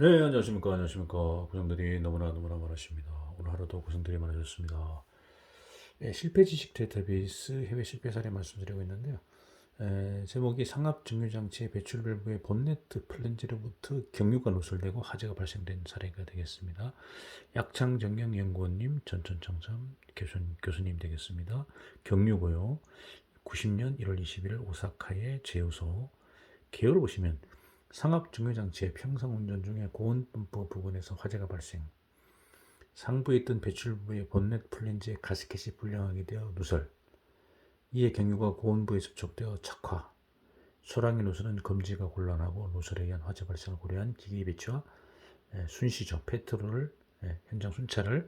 네, 안녕하십니까. 안녕하십니까. 고생들이 너무나 너무나 많으십니다. 오늘 하루도 고생들이 많으셨습니다. 네, 실패 지식 데이터베이스 해외 실패 사례 말씀드리고 있는데요. 에, 제목이 상압 증류장치의 배출 밸브의 본네트 플랜지로부터 경유가 누설되고 화재가 발생된 사례가 되겠습니다. 약창 정영 연구원님, 전천청삼 교수, 교수님 되겠습니다. 경유고요. 90년 1월 21일 오사카의 제휴소. 개요를 보시면 상압 증류장치의 평상 운전 중에 고온 펌프 부근에서 화재가 발생. 상부에 있던 배출부의 본넷 플랜지의 가스켓이 불량하게 되어 누설. 이에 경유가 고온부에 접촉되어 착화. 소랑이 누설은 검지가 곤란하고 누설에 의한 화재 발생을 고려한 기기 배치와 예, 순시적 페트롤을 예, 현장 순찰을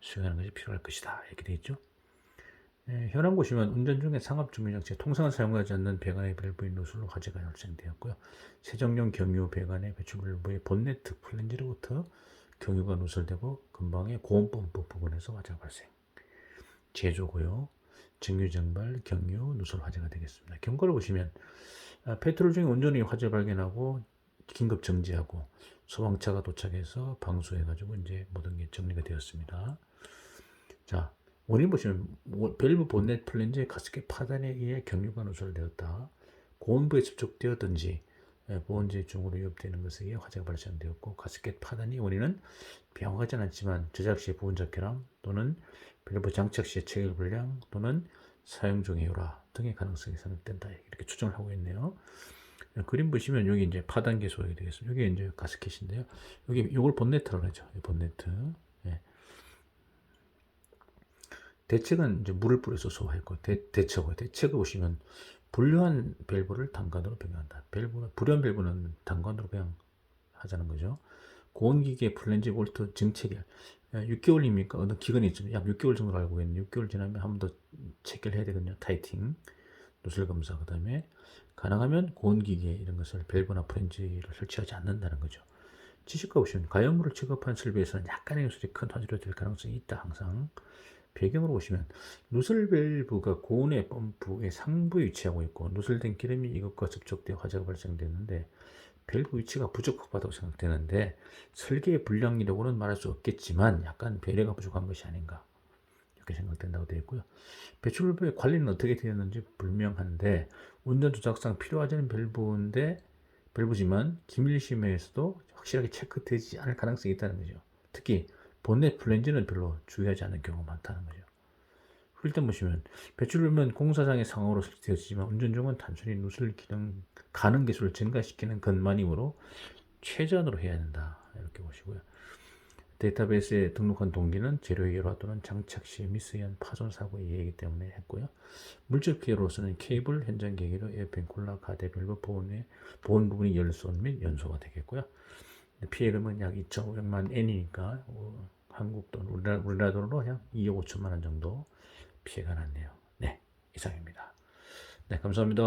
수행하는 것이 필요할 것이다. 이렇게 되어 있죠. 예, 현황 보시면 운전 중에 상압 증류장치에 통상은 사용하지 않는 배관의 밸브인 노즐로 화재가 발생되었고요. 세정용 경유 배관의 배출 밸브의 본네트 플랜지로부터 경유가 누설되고 근방의 고온 펌프 부분에서 화재가 발생. 제조고요. 증유 증발, 경유, 누설 화재가 되겠습니다. 경고를 보시면 아, 페트롤 중에 운전이 화재 발견하고 긴급 정지하고 소방차가 도착해서 방수해가지고 이제 모든 게 정리가 되었습니다. 자, 원인 보시면 뭐, 밸브 본넷 플랜지의 가스켓 파단에 의해 경유가 누설되었다. 고온부에 접촉되었든지 예, 보온재 중으로 위협되는 것에 의해 화재가 발생되었고 가스켓 파단이 원인은 명확하진 않지만 제작 시의 부분 결함 또는 밸브 장착 시의 체결 불량 또는 사용 중의 요라 등의 가능성이 생각된다 이렇게 추정을 하고 있네요. 예, 그림 보시면 여기 이제 파단계 소액이 되겠습니다. 여기 이제 가스켓인데요. 여기 이걸 본네트라고 하죠. 본네트. 예. 대책은 이제 물을 뿌려서 소화했고 대, 대처고 대책을 보시면 불륜한 밸브를 단관으로 변경한다. 밸브는 불륜 밸브는 단관으로 그냥 하자는 거죠. 고온기계 플랜지 볼트 증체결 6개월입니까? 어느 기간이 있죠. 약 6개월 정도 알고 있는 6개월 지나면 한 번 더 체결해야 되거든요. 타이팅, 노즐 검사 그 다음에 가능하면 고온기계 이런 것을 밸브나 플랜지를 설치하지 않는다는 거죠. 지식과 보시면 가연물을 취급한 설비에서는 약간의 누설이 큰 화재로 될 가능성이 있다. 항상 배경으로 보시면 누설 밸브가 고온의 펌프의 상부에 위치하고 있고 누설된 기름이 이것과 접촉되어 화재가 발생되는데 밸브 위치가 부적합하다고 생각되는데 설계의 불량이라고는 말할 수 없겠지만 약간 배려가 부족한 것이 아닌가 이렇게 생각된다고 되어 있고요. 배출 밸브의 관리는 어떻게 되었는지 불명한데 운전 조작상 필요하지 않은 밸브인데 밸브지만 기밀심에서도 확실하게 체크되지 않을 가능성이 있다는 거죠. 특히 본넷 플랜지는 별로 주의하지 않는 경우가 많다는 거죠. 일단 보시면 배출물은 공사장의 상황으로 설치되었지만 운전 중은 단순히 누설 기능 가능 기술을 증가시키는 것만이므로 최저한으로 해야 된다 이렇게 보시고요. 데이터베이스에 등록한 동기는 재료의 열화 또는 장착 시 미스한 파손 사고의 예이기 때문에 했고요. 물질 피해로서는 케이블, 현장 계기로 에어펜 콜라, 가대 밸브 보온의 보온 부분이 열손 및 연소가 되겠고요. 피해금은 약 2,500만 엔이니까 어, 한국 돈 우리나라, 우리나라 돈으로 약 2억 5천만 원 정도 피해가 났네요. 네, 이상입니다. 네, 감사합니다.